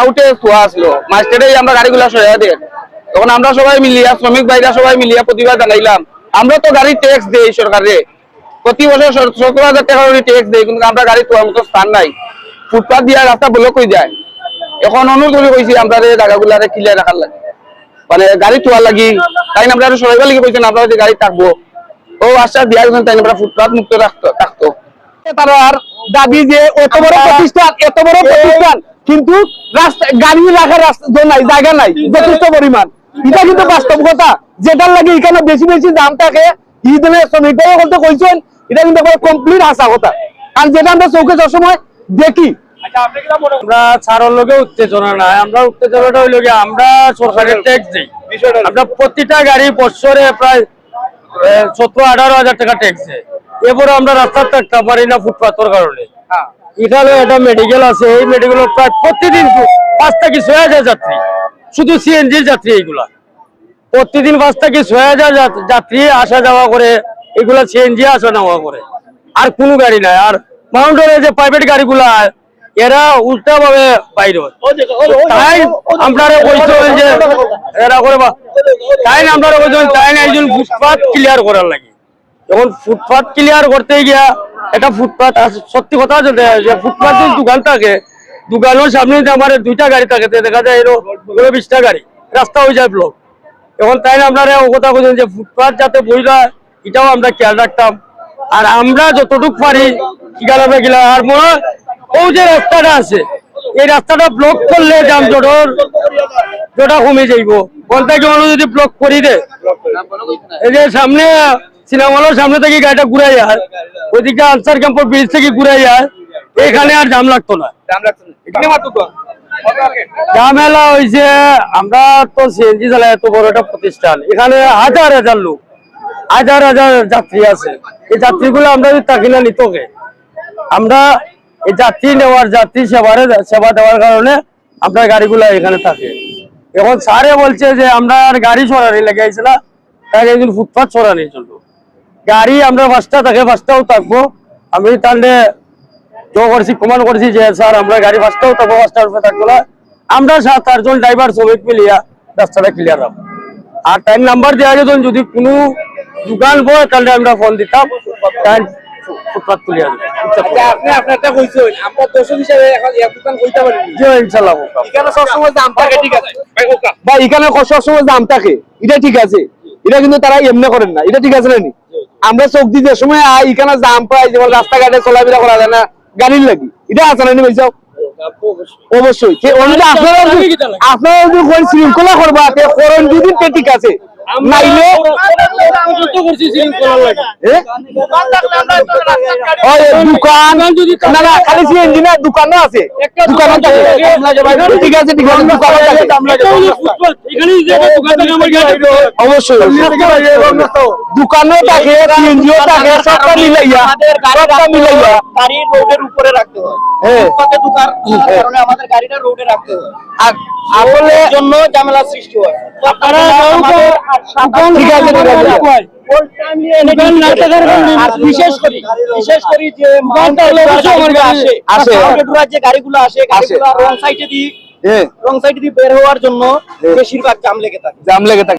আউটে থোয়া আসলো। মাস্টারেই আমরা গাড়িগুলা সহায় দেয় তখন আমরা সবাই মিলিয়া, শ্রমিক ভাইরা সবাই মিলিয়া প্রতিবাদ জানাইলাম। আমরা তো গাড়ি ট্যাক্স দেই সরকারে। প্রতি বছর সত্তর হাজার টাকা করে ট্যাক্স দেই, কিন্তু আমরা গাড়ি তোয়ার মতো স্থান নাই। ফুটপাথ দিয়া রাস্তা ব্লক হয়ে যায়। এখন অনুরোধ করে কইছি আমরা জায়গাগুলারে ক্লিয়ার রাখার লাগে। মানে গাড়ি তোয়ার লাগি, তাই আমরা আরও সরাইবার লাগি কইছেন আমরা যে গাড়ি থাকব। ও আশ্বাস দিয়া গেছেন তাই আমরা ফুটপাথ মুক্ত রাখতো থাকতো। তার দাবি যে এত বড় প্রতিষ্ঠান এত বড় প্রতিষ্ঠান কিন্তু রাস্তা গাড়ি রাখার রাস্তা নাই জায়গা নাই যথেষ্ট পরিমাণ। এটা কিন্তু বাস্তব কথা। যেটার লাগে এখানে বেশি বেশি দাম থাকে এই ধরনের শ্রমিক ভাই বলতে কইছেন এটা কিন্তু কমপ্লিট আসা কথা। আর যেটা আমরা চৌকে সবসময় দেখি। আমরা ছাড়ার লোকে উত্তেজনা নাই আমরা উত্তেজনাটা হইল গিয়ে আমরা সরকারের ট্যাক্স দিই। আমরা প্রতিটা গাড়ি বছরে প্রায় সতেরো আঠারো হাজার টাকা ট্যাক্স দেয় এরপরে আমরা রাস্তা থাকতে পারি না ফুটপাথর কারণে এখানে একটা মেডিকেল আছে এই মেডিকেল প্রায় প্রতিদিন পাঁচ থেকে ছয় হাজার যাত্রী শুধু সিএনজির যাত্রী এইগুলা প্রতিদিন পাঁচ থেকে ছয় হাজার যাত- যাত্রী আসা যাওয়া করে এগুলা সিএনজি আসা যাওয়া করে আর কোনো গাড়ি নাই আর মাউন্টের যে প্রাইভেট গাড়িগুলা এরা উল্টা ভাবে বাইর হয়। তাই আপনারা কইছেন যে এরা করে বা- তাই আপনারা কইছেন তাই না একজন ফুটপাথ ক্লিয়ার করার লাগে এখন ফুটপাথ ক্লিয়ার করতে গিয়া এটা ফুটপাথ সত্যি কথা যদি যে ফুটপাথ দোকান থাকে, দোকানের সামনে যে আমার দুইটা গাড়ি থাকে দেখা যায় এরো পনেরো বিশটা গাড়ি, রাস্তা হয়ে যায় ব্লক এখন তাই আপনারা ও কথা বলছেন যে ফুটপাথ যাতে বইলা এটাও আমরা খেয়াল রাখতাম। আর আমরা যতটুকু পারি গেলাম গেলা, আর মনে ও যে রাস্তাটা আছে, এই রাস্তাটা ব্লক করলে যানজটর যেটা কমে যাইব। কোনটা কি যদি ব্লক করি দে। এই যে সামনে সিনেমা হলের সামনে থেকে গাড়িটা ঘুরাই আর। ওইদিকে আনসার ক্যাম্পের ব্রিজ থেকে ঘুরাই আর। এখানে আর জাম লাগতো না। ঝামেলা হয়েছে আমরা তো সিএনজি চালাই এত বড় একটা প্রতিষ্ঠান। এখানে হাজার হাজার লোক হাজার হাজার যাত্রী আছে। এই যাত্রীগুলো আমরা না নিতকে আমরা এই যাত্রী নেওয়ার যাত্রী সেবারে সেবা দেওয়ার কারণে আপনার গাড়িগুলো এখানে থাকে। এখন স্যারে বলছে যে আমরা আর গাড়ি সরানি লেগে না। তাই ফুটপাথ সরানি চলবো গাড়ি আমরা পাঁচটা থাকে পাঁচটাও থাকব। আমি তাহলে জো করছি প্রমাণ করছি যে স্যার আমরা গাড়ি পাঁচটাও থাকব পাঁচটার উপরে থাকব না। আমরা সাত আটজন ড্রাইভার শ্রমিক মিলিয়া রাস্তাটা ক্লিয়ার রাখব আর টাইম নাম্বার দেওয়া যেত যদি কোনো দোকান বয় তাহলে আমরা ফোন দিতাম। টাইম ফুটপাথ ক্লিয়ার আচ্ছা, এখন সবসময় দাম থাকে এটা ঠিক আছে। এটা কিন্তু তারা এমনি করেন না। এটা ঠিক আছে নি? আমরা চোখ দিতে সময় এখানে জাম পাই যেমন রাস্তাঘাটে চলাফেরা করা যায় না গাড়ির লাগি। এটা আছে না নি ভাই যাও? অবশ্যই আপনারা আপনারা যদি শৃঙ্খলা করবা করেন যদি পেটিক ঠিক আছে। নাইলে দোকান না না খালি সিএনজি না দোকানও আছে। দোকানও থাকে। ঠিক আছে ঠিক আছে অবশ্যই দোকানও থাকে সিএনজিও থাকে সবটা মিলাইয়া সবটা মিলাইয়া। গাড়ি রোডের উপরে রাখতে হয়। হ্যাঁ। দোকান কারণে আমাদের গাড়িটা রোডে রাখতে হয় আর আসলে জন্য ঝামেলা সৃষ্টি হয়। ঠিক আছে ঠিক আছে। আর বিশেষ করি বিশেষ করি যে আসে। আসে। যে গাড়িগুলো আসে গাড়িগুলো রং সাইডে দিয়ে হ্যাঁ। রং সাইডে দিয়ে বের হওয়ার জন্য বেশিরভাগ জাম লেগে থাকে। জাম লেগে থাকে।